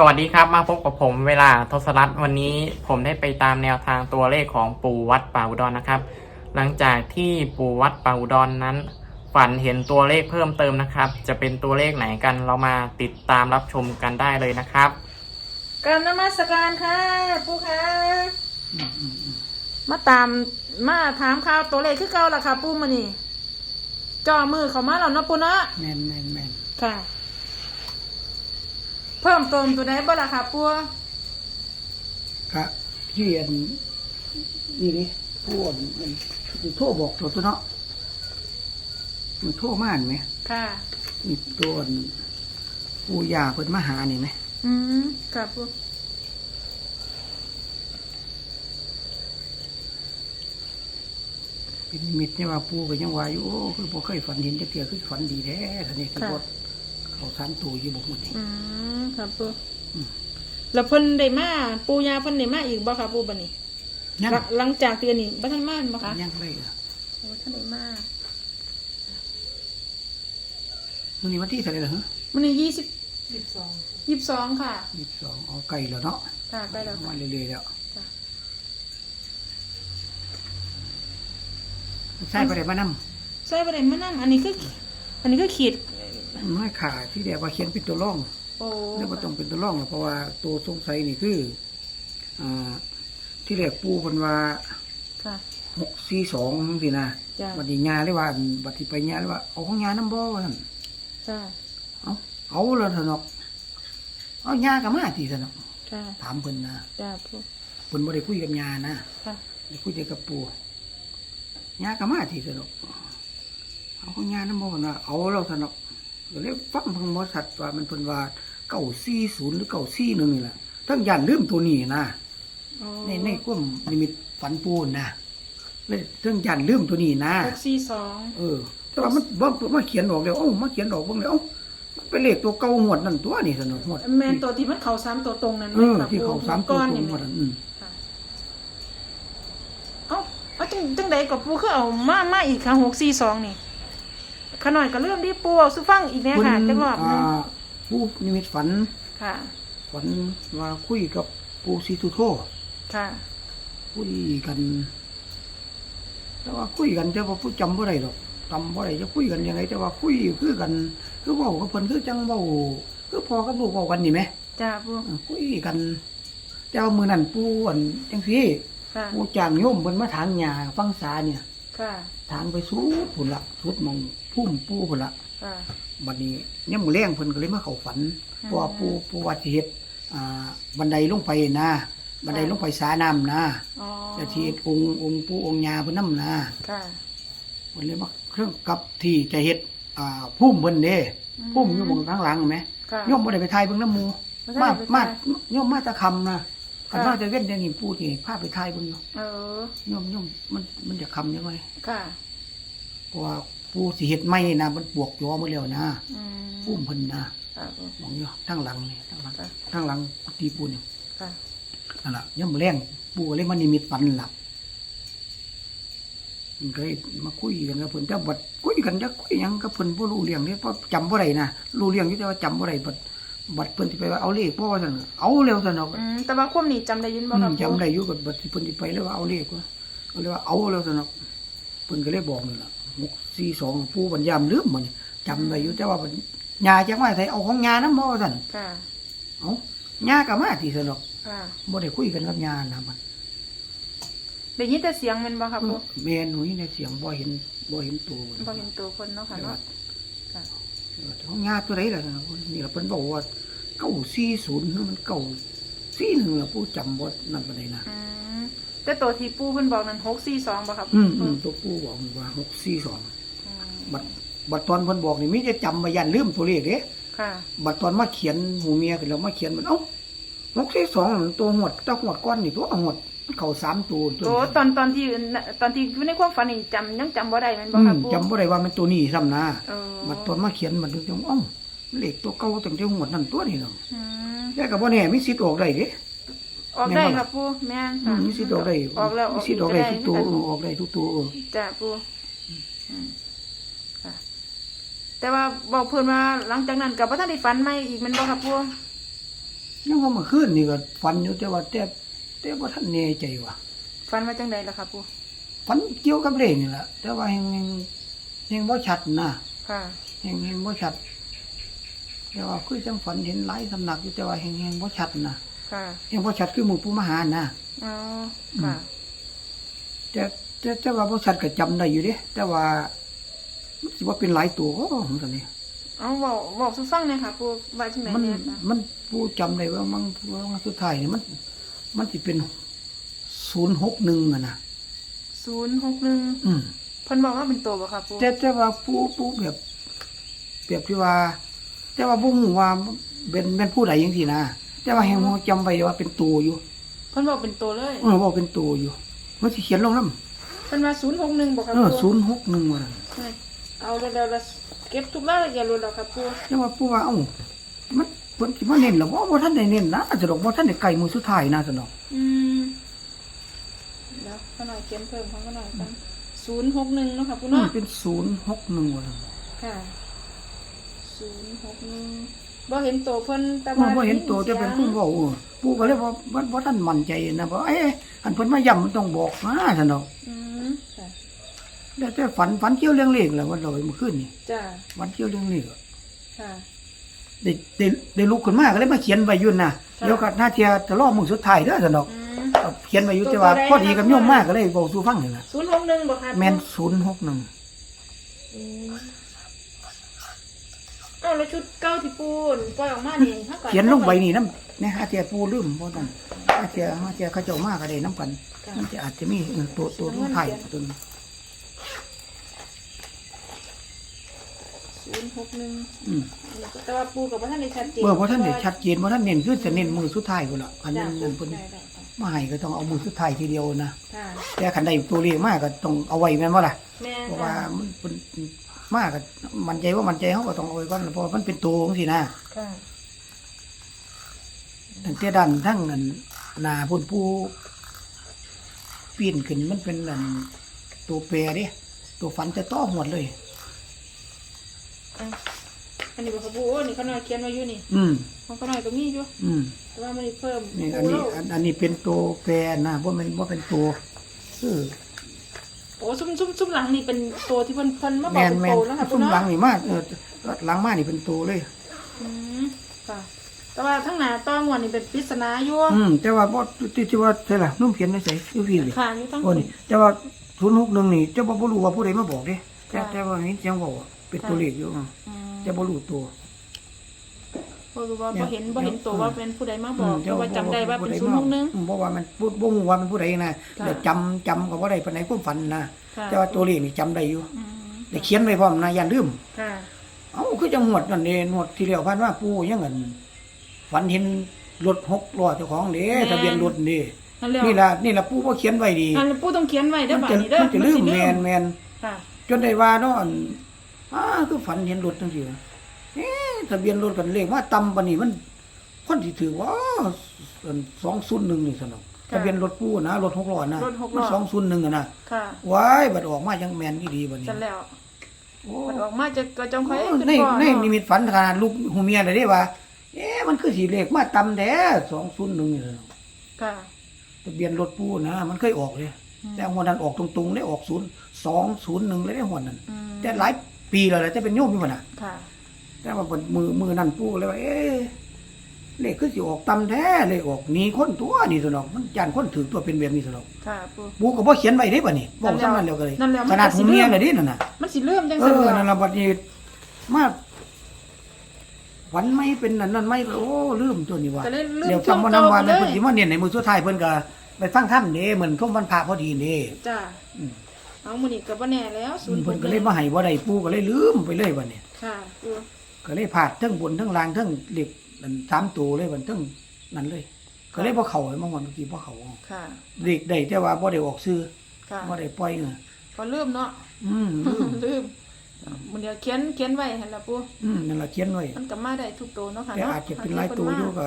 สวัสดีครับมาพบกับผมเวลาทศรัตน์วันนี้ผมได้ไปตามแนวทางตัวเลขของปู่วัดป่าอุดรนะครับ หลังจากที่ปู่วัดป่าอุดรนนั้น ฝันเห็นตัวเลขเพิ่มเติมนะครับ จะเป็นตัวเลขไหนกันเรามาติดตามรับชมกันได้เลยนะครับกรารนมัสการค่ะผู้ค่ะมาตามมาถามข่าวตัวเลขคือเก่าล่ะค่ะปูมานี่จ่อมือเขามาแล้วเนาะปูเนาะแม่นแม่นแม่นค่ะเพิ่มเติมตัวไหนบ้างล่ะค่ะปูกะที่เรียนนี่ดิผู้อ่อนมันมันโทรบอกตัวตัวเนาะมันโทรมาอันไหมค่ะ มีตัวอ่อนผู้ยาเพิ่นมาหานี่ไหมอืมค่ะปูเป็นนิมิตเนี่ยว่าผู้ก็ยังว่าอยู่โอ้คือบ่เคยฝันเห็นจักเทื่อคือฝันดีแท้ท่านนี่คือบ่ เขาสามตัวอยู่บ่หมดนี่อืมค่ะปูแล้วเพิ่นได้มาปูยาเพิ่นได้มาอีกบ่ค่ะปูบัดนี้ยังหลังหลังจากเดือนนี้บ่ทันมาบ่คะยังเลยอะโอ้ท่านได้มามื้อนี้วันที่เท่าไหร่ล่ะฮะมื้อนี้ยี่สิบยี่สิบสองยี่สิบสองค่ะ22เอาไกลแล้วเนาะค่ะใกล้แล้วมาค่ะเรื่อยๆแล้วจ้ะใช่บ่ได้มานำใส่ประเด็นมานั่งอันนี้คือ อันนี้คือขีด น้อยขาที่แดว่าเขียนเป็นตัวร่องโอ้เรียกว่าต้องเป็นตัวร่องเพราะว่าตัวสงสัยนี่คืออ่าที่แรกปูเพิ่นว่าค่ะ หกสี่สองสินะจ้ะ บัดนี้ญาเลยว่าบัดที่ไปญาเลยว่าเอาของญาน้ำบ่ว่าซั่นจ้าเอาเอาแล้วซั่นเนาะเอาญาก็มาติซั่นเนาะจ้าถามเพิ่นนะจ้าพูเพิ่นบ่ได้คุยกับญานะ ค่ะได้คุยแต่กับปู่ญาก็มาติซั่นเนาะเอาของญาน้ำบ่ว่าเอาแล้วซั่นเนาะ ก็เลยฟังเพิ่นบ่ชัดว่ามันเพิ่นว่า940หรือ941นี่แหละทั้งย่านลืมตัวนี้นะโอ้ในในความนิมิตฝันปูนนะเลยเรื่องยันลืมตัวนี้นะหกสี่สองเออ แต่ว่ามันบ่มาเขียนออกแล้วเอ้ามาเขียนออกเบิ่งแล้วเอ้ามันเป็นเลขตัวเก่าหวดนั่นตัวนี่สนุกหวดแมนตัวที่มันเข่าสามตัวตรงนั้นเออค่ะที่เขาสามตัวก้อนตรนี่งไหหมมดนั่นอืมค่ะเอ้าเอาจังจังใดกับปูคือเอามามาอีกค่ะหกสี่สองนี่ ขน่อยก็เริ่มที่ปูเอาสุฟังอีกแน่ค่ะจังหวะอ่าผู้นิมิตฝันค่ะ ฝันว่าคุยกับปูซีทุโทค่ะ คุยกัน แต่ว่าคุยกันแต่ว่าผู้จำบ่ได้หรอกจำบ่ได้จะคุยกันยังไงแต่ว่าคุยคือกัน คือเว้ากับเพิ่นคือจังเว้าคือพอกับลูกเว้ากันนี่ไหมจ้าปูเออคุยกันเจ้ามือนั่นปูอั่นจังซี่ค่ะปูจ้างโยมเพิ่นมาถางหญ้าฟังษาเนี่ย ค่ะถางไปสู้พุ่นละสุดหมองพุ่มปูพุ่นละค่ะ บัดนี้ยามมื้อแรงเพิ่นก็เลยมาเข้าฝันอืม เพราะว่าปูปูว่าสิเฮ็ดอ่าบันไดลงไปนะบันไดลงไปสาน้ำนะอ๋อจะสิเฮ็ดองค์องค์ปูองค์ย่าเพิ่นนำนะค่ะ เพิ่นเลยมาเครื่องกับที่จะเฮ็ดอ่าพุ่มเพิ่นเด้อืม พุ่มอยู่หมองข้างหลังเห็นไหมค่ะโยมบ่ได้ไปถ่ายเบิ่งน้ำหมู่บ่ได้มาไปมาถ่ายโยมมาแตะคำนะ ค่ะคันว่าจะเว้นเดี๋ยวนี้พูดนี่พาไปถ่ายเบิ่งเนาะเออโยมโยมมันมันจะคำยังไงค่ะเพราะว่าผู้สิเฮ็ดไม้นะมันปวกยอหมดแล้วนะอืมพุ่มเพิ่นนะค่ะปู มองอยู่ทางหลังนี่ทางหลังค่ะทางหลังกุฏิปูนี่ค่ะนั่นล่ะยามมื้อแรงปู่ก็เลยมานิมิตฝันหลับมันก็เลยมาคุยกันกับเพิ่นแต่บัดคุยกันจักคุยหยังกับเพิ่นบ่รู้เรื่องเด้เพราะจำบ่ได้นะรู้เรื่องอยู่แต่ว่าจำบ่ได้บัด บัดเพิ่นสิไปว่าเอาเลขบ่ว่าซั่นเอาแล้วซั่นเนาะอืมแต่ว่าควบนี้จำได้ยินบ่อืครับมจำได้อยู่กับบัดที่เพิ่นสิไปแล้วว่าเอาเลขว่าเอาเลยว่าเอาแล้วซั่นเนาะเพิ่นก็เลยบอกนี่ล่ะ642ผู้บรรยามลืมมันจำได้อยู่แต่ว่าเพิ่นยาจังว่าไสเอาของยานำบ่ว่าซั่นค่ะ เอายาก็มาที่ซั่นเนาะค่ะ บ่ได้คุยกันกับยานะมันได้ยินแต่เสียงแมันบ่ครับปูแม่นหนูในเสียงบ่เห็นบ่เห็นตัวบ่เห็นตัวคนเนาะค่ะแต่ว่าเนาะ ค่ะ ของยาตัวใดล่ะนะนี่ล่ะเพิ่นบอกว่า940นี่มัน941ล่ะผู้จำบ่นั่นปานใดนะอืมแต่ตัวที่ปูเพิ่นบอกนั้น642บ่ครับ อืมอืมตัวผู้บอกว่า642อืมบัดบัดตอนเพิ่นบอกนี่มีจะจำมายันลืมตัวเลขเด้ค่ะ บัดตอนมาเขียนหูเมียขึ้นแล้วมาเขียนมันเอ้าหกสี่สองมันตัวหวดตาหวดก้อนนี่ตัวหวดมัน เข้าสามตัวตัวตอนตอนที่ตอนที่อยู่ในความฝันนี่จำยังจำบ่ได้แม่นบ่อืครัมบปูจำบ่ได้ว่ามันตัวนี้ซ้ำนะเออบัดตอนมาเขียนมันถึงจังเอ้าเลขตัวเก่าตั้งแต่หวดนั่นตัวนี่เนาะอืมแต่ก็บ่แน่มีสิทธิ์ออกได้เด้ ออกได้ครับปูแม่นอืค่ะมมีสิทธิ์ออกได้ออกแล้วมีสิทธิ์ออกได้ทุกตัวอเอออกออกได้ทุกตัวเออจ้ะปูอืมค่ะ แต่ว่าบอกเพิ่นว่าหลังจากนั้นก็บ่ทันได้ฝันใหม่อีกแม่นบ่ครับปูยังว่าเมื่อคืนนี่ก็ฝันอยู่แต่ว่าแต่ แต่ว่าท่านแน่ใจว่าฟันมาจังใดล่ะค่ะปูฝันเกี่ยวกับเลขนี่แหละแต่ว่ายังยังยังบ่ชัดนะค่ะยังยังบ่ชัด แต่ว่าคือจังฝันเห็นหลายสำนักอยู่แต่ว่ายังยังบ่ชัดนะค่ะยังบ่ชัดคือหมู่ปู่มหานะอ๋อค่ะแต่แต่แต่ว่าบ่ชัดก็จำได้อยู่เด้แต่ว่ามันสิว่าเป็นหลายตัวก็ของกันนี่เอาบอกบอกสุฟังหน่อยค่ะปูว่าจังใดมันเนี่ยค่ะมันผู้จำได้ว่ามันว่าสุดท้ายนี่มัน มันสิเป็น061อะนะศูนย์หกหนึ่งอืมเพิ่นบอกว่าเป็นตัวบ่ค่ะปูแต่แต่ว่าผู้ผู้แบบเปรียบที่ว่า แต่ว่าบ่ฮู้ว่าเป็นเป็นผู้ใดจังซี่นะแต่ว่าแฮงฮู้จำไว้ว่าเป็นตัวอยู่เพิ่นบอกเป็นตัวเลยเออบอกเป็นตัวอยู่มันสิเขียนลงนำเพิ่นว่าศูนย์หกหนึ่งบ่ค่ะเอปูอ061ว่านั่นเอาเดี๋ยวเราเก็บทุกรายละเอียดเลยแล้วค่ะปูแต่ว่าผู้ว่าเอ้ามัน เพิ่นสิมาเน้นแล้วบ่บ่ทันได้เน้นนะสะดอกบ่ทันได้ใกล้มือสุดท้ายนะสะดอกอืมเดี๋ยวข้าหน่อยเขียนเพิ่มข้างหน่อยกันศูนย์หกหนึ่งเนาะค่ะปูมันเนาะเป็น061ว่านั่นค่ะศูนย์หกหนึ่งบ่เห็นตัวเพิ่นแต่บ่ว่าบ่เห็นตัวแต่เป็นผู้เว้าเออผู้ก็เลยบ่บ่บ่ทันมั่นใจนะบ่เอ๊ะอันเพิ่นมาย้ำมันต้องบอกนะสะดอกอืมค่ะแต่แต่ฝันฝันเกี่ยวเรื่องเลขแหละวันเราเมื่อคืนนี่จ้าฝันเกี่ยวเรื่องเลขอะค่ะ ได้ได้ได้ลุกขึ้นมาก็เลยมาเขียนไว้อยุ่นนะค่ะเดี๋ยวก็หน้าเทียจะรอมือสุดท้ายเด้อสนอกอืมเอาเขียนไว้อยู่แต่ว่าตัวใดพอดีกับนะคะโยมมากก็เลยบอกสู่ฟังนี่ล่ะศูนย์หกหนึ่งบ่ค่ะแม่นศูนย์หกหนึ่งอืมเอ้าแล้วชุดเก้าที่ปูนปล่อยออกมานี่ถ้าก่อนเขียนลงไว้นี่น้ำเนี่ยหาเทียปูลืมบ่ต้องหาเทียหาเทียเขาเจ้ามากก็ได้น้ำกันค่ะมันจะอาจจะมีเออตัวตัวสุดท้ายตัวนึง ศูนย์หกหนึ่งอืมแต่ว่าปูกับว่าท่านได้ชัดเจนเมื่อพอท่านได้ชัดเจนพอท่านเน้นคือจะเน้นมือสุดท้ายพุ่นล่ะอันจ้ะนั้นนั่นเพิ่นได้ได้ค่ะมาให้ก็ต้องเอามือสุดท้ายทีเดียวนะค่ะแต่คันใดตัวเลขมากก็ต้องเอาไว้แม่นบ่ล่ะแม่เพราะค่ะว่ามันเป็นมากอะมันใจว่ามันใจเขาก็ต้องเอาไว้ก่อนเพราะว่ามันเป็นตัวของสินะค่ะ ตั้งแต่ดันทั้งนั้นหนาพุ่นผู้ปีนขึ้นมันเป็นอันตัวแปรเด้ตัวฝันจะต้อหวดเลย อะอันนี้บอกเขาปูโอ้นี่เขาหน่อยเขียนไว้อยู่นี่อืมของเขาหน่อยก็มีอยู่อืมแต่ว่ามันได้เพิ่มนี่อันนี้อันอันนี้เป็นตัวแปรนะว่ามันว่าเป็นตัวคือโอ้ซุ้มซุ้มซุ้มหลังนี่เป็นตัวที่เพิ่นเพิ่นมาบแมอกนเป็นแมโตนแล้วค่ะซุ่มหลังเนาะนี่มากเออหลังมานี่เป็นตัวเลย อืมค่ะแต่ว่าทั้งหน้าต้องวันนี่เป็นปริศนาอยู่อืมแต่ว่าบ่ที่ที่ว่าใช่ล่ะนุ่มเพียนไม่ใส่ยูพี่เลยค่ะนี่ต้อง โอ้นี่แต่ว่าศูนย์หกหนึ่งนี่เจ้าบ่รู้ว่าผู้ใดมาบอกเด้แต่แต่ว่าเห็นเสียงบอกว่า เป็นตัวเลขอยู่อะอืมแต่บ่รู้ตัว บ่รู้ว่าบ่เห็นบ่เห็นตัวว่าเป็นผู้ใดมาบอกมแต่ว่าจำได้ว่าเป็นผู้ใศูนย์หกหนึ่งอืมเพราะว่ามันบ่บ่ฮู้ว่าเป็นผู้ใดนะค่ะเดี๋ยวจำจำก็บ่ได้ปานใดความฝันนะค่ะแต่ว่าตัวเลขนี่จำได้อยู่อืมได้เขียนไว้พร้อมนะอย่าลืม ค่ะเอ้าคือจังหวัดนั่นเด้หวดที่แล้วผ่านมาปู่ยังงั้นฝันเห็นรถหกล้อเจ้าของเด้ทะเบียนรถนี่นั่นแหละนี่ล่ะนี่ล่ะปู่บ่เขียนไว้ดีอันปูต้องเขียนไว้เด้อมันบัดจะนี้เด้อมันจะลืมสิแม่นแม่นค่ะจจนได้ว่าเนาะอั่น อ้าคือฝันเห็นรถจังซี่เอ๊ะทะเบียนรถกันเลขมาต่ำปานนี้มันคนสิถือว่าอัน201นี่ซั่นเนาะค่ะทะเบียนรถปู่นะรถหกล้อนะรถหกล้อมัน201อะนะค่ะว้ายบัดออกมายังแม่นอีดีบัดนี้จันแล้วโอ้มันออกมาจะก็จงค่อยขึ้นในก่อนในเนาะนิมิตฝันขนาดลูกหูเมียเลยเด้ว่า เอ๊ะมันคือสิเลขมาต่ำแท้201นี่ซั่นเนาะค่ะทะเบียนรถปู่นะ มันเคยออกเลยอืมแต่หัวนั้นออกตรงๆได้ออก0 201เลยได้หัวนั้นอืมแต่หลาย ปีแล้วแหละจะเป็นโยมอยู่บ่น่ะ ค่ะ แต่ว่าเพิ่นมือมือนั่นปู่เลยว่า เอ๊ะเลขคือสิออกตำแท้เลขออกหนีคนตัวนี่สนอกมันจานคนถือตัวเป็นแบบนี้สนอกค่ะปู ปู่ก็บ่เขียนไว้เด้บัดนี้บอกซ้ำนั้นแล้วก็เลยนั่นแหละมันขนาดก็สิหูเมียเรื่องเลยเด้นั่นน่ะ มันสิเริ่มจังเอซั่นอบ่นั่นล่ะบัดนี้มาวันไม่เป็นนั่นนั่นไม่โอ้ลืมตัวนี้ว่า ก็เลยลืมเดี๋ยวช่วงจำวันเก่านั้นวันไปนั้นเลเพิ่นยสิมาเน้นในมือสุดท้ายเพิ่นก็ไปฟังธรรมเด้เหมือนทุ่มวันพระพอดีเด้จ้าอืม เอามื้อนี้ก็บ่แน่แล้วศูนย์เพิ่นก็เลยมาให้บ่ได้ปู่ก็เลยลืมไปเลยบัดนี้ค่ะปูก็เลยพลาดทั้งบนทั้งล่างทั้งเหล็กนั่นสามตัวเลยมันทั้งนั่นเลย ก็เลยบ่เข้าไอ้บางวันเมื่อกี้บ่เข้าค่ะเด็กได้แต่ว่าบ่ได้ออกซื้อค่ะบ่ได้ปล่อยเงินก็ลืมเนาะอืมลืมลืมมันเดี๋ยวเขียนเขียนไว้หั่นล่ะปูอืมนั่นล่ะเขียนไว้มันก็มาได้ทุกตัวเนาะค่ะแต่เนาะอาจจะเป็นหลายตัวอยู่ก็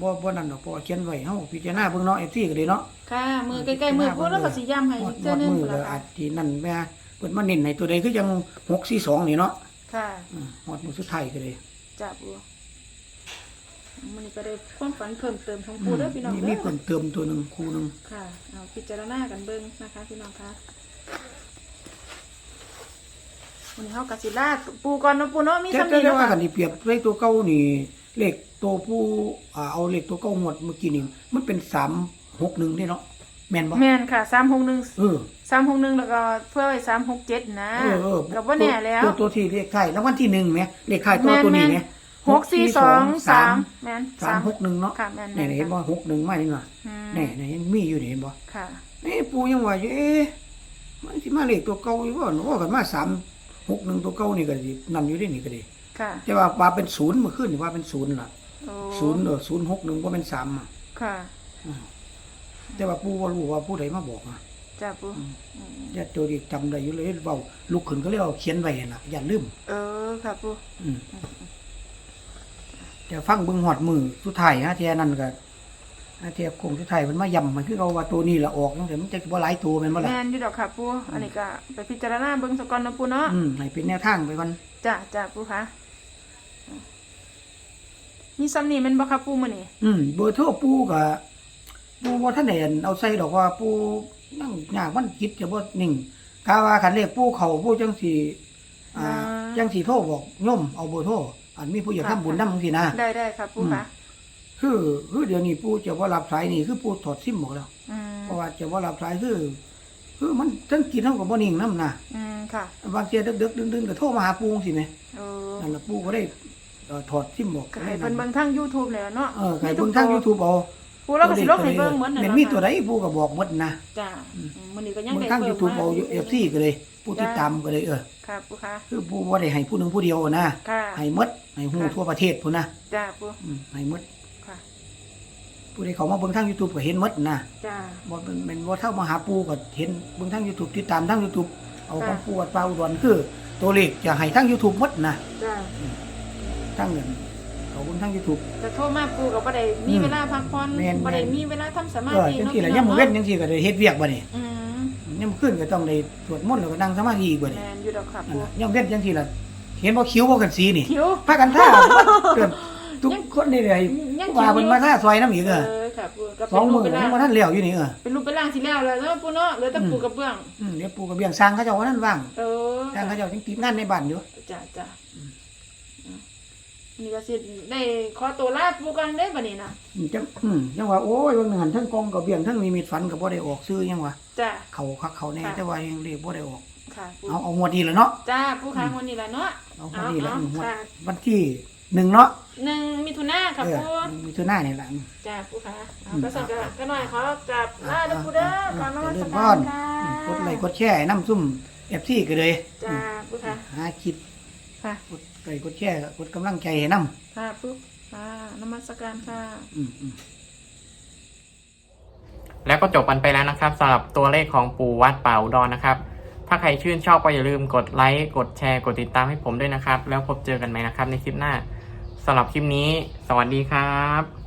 บ่บ่นั่นดอกเพราะว่าเขียนไว้เฮาพิจารณาเบิ่งเนาะ FC ก็ได้เนาะ ค่ะ มือใกล้ๆมือปูแล้วก็สิย้ำให้หมอีดกหมเทื่อดนึงมือพุ่นแล้วล่ะอาค่ะจสินั่นแม่เพิ่นมาเน้นให้ตัวใดคือจัง642นี่เนาะค่ะอืมหมดมือสุดท้ายก็เลยจ้าปูมันนี้ก็ได้ความฝันเพิ่มเติมของปูเด้อพี่น้องมีเด้มีอ เพิ่มเติมตัวหนึ่งครูหนึ่งค่ะ เอาพิจารณากันเบิ่งนะคะพี่น้องคะวันนี้เฮากะสิลาปูก่อนเนาะปูเนาะมีแต่ซ้ำแต่นี้แต่เนาะว่าค่ะกันที่เปรียบเลขตัวเก้านี่เลขตัวผู้อ่าเอาเลขตัวเก้าหมดเมื่อกี้นี่มันเป็นสามหกหนึ่งนี่เนาะแม่นบ่แม่นค่ะ361เออ361แล้วก็เพื่อไว้367นะเออเออก็บ่แน่แล้วตัวตัวที่เลขไทายแล้ววันที่หนึ่งไหมเลขไทายตัวตัวนี้ไหมหกสี่สองสามแม่นสามหกหนึ่งเนาะค่ะแม่นนี่เห็นบ่ค่ะหกหนึ่งมานี่น่ะอืมนี่นี่ยังมีอยู่นี่เห็นบ่ค่ะนี่ปูยังว่าอยู่เอ๊ะมันสิมาเลขตัวเก่าอยู่บ่เนาะกันมาสามหกหนึ่งตัวเก่านี่ก็สินำอยู่ได้นี่ก็ดีค่ะแต่ว่าว่าเป็นศูนย์เมื่อคืนนี่ว่าเป็นศูนย์ล่ะโอ้ ศูนย์เออศูนย์หกหนึ่งว่าเป็นสามอะค่ะแต่ว่าปูว่ารู้ว่าผู้ใดมาบอกอะจ้าปูญาติโยมจำได้อยู่เลยเว้าลุกขึ้นก็เลยเอาเขียนไว้น่ะอย่าลืมเออค่ะปูอืมแต่ฟังเบิ่งหอดมือสุดท้ายฮะเทียนั่นก็ฮะเทียคงสุดท้ายมันมาย้ำมันคือเอาว่าตัวนี้ละออกจังซี่มันจะบ่หลายตัวแม่นบ่ล่ะแม่นอยู่ดอกค่ะปูอันนี้ก็ไปพิจารณาเบิ่งสกอนเนาะปูเนาะอืมให้เป็นแนวทางไปก่อนจ้าจ้าปูค่ะ มีซ้ำนี่แมันบ่ค่ะปูมื้อนี้อืมเบอร์โทรปูก็ปูบ่ทันได้อันเอาใส่ดอกว่าปูนั่งยากมันคิดจะบ่นิ่งกาว่าคันเลขปูเข้าปูจังสิอ่าจังสิโทรบอกโยมเอาเบอร์โทรอันมีผู้อยากทำบุญนำจังซี่นะ ได้ได้ค่ะปูค่ะคือคือเดี๋ยวนี้ปูจะว่ารับสายนี่คือปูถอดซิมหมดแล้ว อืมเพราะว่าจะว่ารับสายคือ คือมันทั้งกินเท่ากับบ่นิ่งน้ำนะอืมค่ะบางเทียดึกๆดึงๆก็โทรมาหาปูสิแหมโอ้นั่นล่ะปูก็ได้เอ่อ ถอดซิมบอกก็ให้เพิ่นเบิ่งทาง YouTube แล้วเนาะเออให้เบิ่งทาง YouTube เอาปูเราก็สิลงให้เบิ่งเหมือนนั่นแม่นเนาะมีตัวใดปูก็บอกหมดนะจ้ามื้อนี้ก็ยังเบิ่งได้ทางเพิ่ม YouTube มาเอา FC ก็เลย ผู้ติดตามก็เลยเออค่ะปูค่ะคือปูบ่ได้ให้ผู้หนึงผู้เดียวนะค่ะให้หมดให้ฮู้ทั่วประเทศพุ่นนะจ้าปูอืมให้หมดค่ะผู้ใดเข้ามาเบิ่งทาง YouTube ก็เห็นหมดนะจ้าบ่เป็นเป็นบ่เท่ามาหาปูก็เห็นเบิ่งทาง YouTube ติดตามทาง YouTube เอาของค่ะปูวัดป่าอุดรคือตัวเลขจะให้ทาง YouTube หมดนะจ้า ทางเงินเขาเบิ่งทาง YouTube จะโทรมาปูก็บ่ได้มีเวลาพักผ่อนแม่นบ่ได้มีเวลาทำสมาเออธิจังเนาะซี่ล่ะพี่ยามน้มื้อองเว้นเนาะจังซี่ก็ได้เฮ็ดเวียกบัดนี้อืมยามมื้อคืนก็ต้องได้สวดมนต์แล้วก็นั่งสมาธิอีกบัดนี้แม่นอยู่ดอกค่ะนั่ปูนล่ะยามเว้นจังซี่ล่ะเห็นบ่คิ้วบ่กันสีนี่ คิว พากันท่าเกิดทุกคนนี่เลยยังว่าเพิ่นมาท่าซอยน้ำอีกเอเอออค่ะปูก็สองมื้อเป็นยังบ่รูปทันแล้วอยู่นี่เออ เป็นรูปเป็นร่างสิแล้วแล้วเนาะปูเนาะเหลือแต่ปูกับเบื้องอืมเดี๋ยวปู่กับเบี้ยงสร้างเขาเจ้าว่านั่นว่างเออสร้างเขาเจ้าจังติดงานในบ้านอยู่ จ้าจ้า นี่ก็สิได้ขอตัวลาปูกันเด้อบัดนี้นะอืมจังอืมยังว่าโอ้ยเบิ่งหนึ่งหันทั้งกองกับเบี้ยงทั้งนิมิตฝันก็บ่ได้ออกซื้อยังว่าจ้าเขาคักเขาแน่ค่ะ แต่ว่ายังเรียกบ่ได้ออก ค่ะปูเอาเอางวดนี้แหละเนาะ จ้าปูค้างวันนี้แหละเนาะเอางวดนี้แหละเอางวดค่ะวันที่หนึ่งเนาะหนึ่งมิถุนาค่ะเออปูมีตัวหน้านี่แหละ จ้าปูค่ะเอาก็สั่งกันก็หน่อยขอกลับลาเด้อปูเด้อก่อนนมัสเดินกาพ่อรนค่ะกดไลค์กดแชร์ให้น้ำซุ่มเอฟซีก็เลยจ้าปูค่ะหาคิดค่ะ กด ไปกดแชร์กดกำลังใจให้น้ค่ะปูค่ะนมัสการค่ะ อืมอืม แล้วก็จบกันไปแล้วนะครับสำหรับตัวเลขของปู่วัดป่าอุดรนะครับ ถ้าใครชื่นชอบก็อย่าลืมกดไลค์กดแชร์กดติดตามให้ผมด้วยนะครับ แล้วพบเจอกันใหม่นะครับในคลิปหน้าสำหรับคลิปนี้ สวัสดีครับ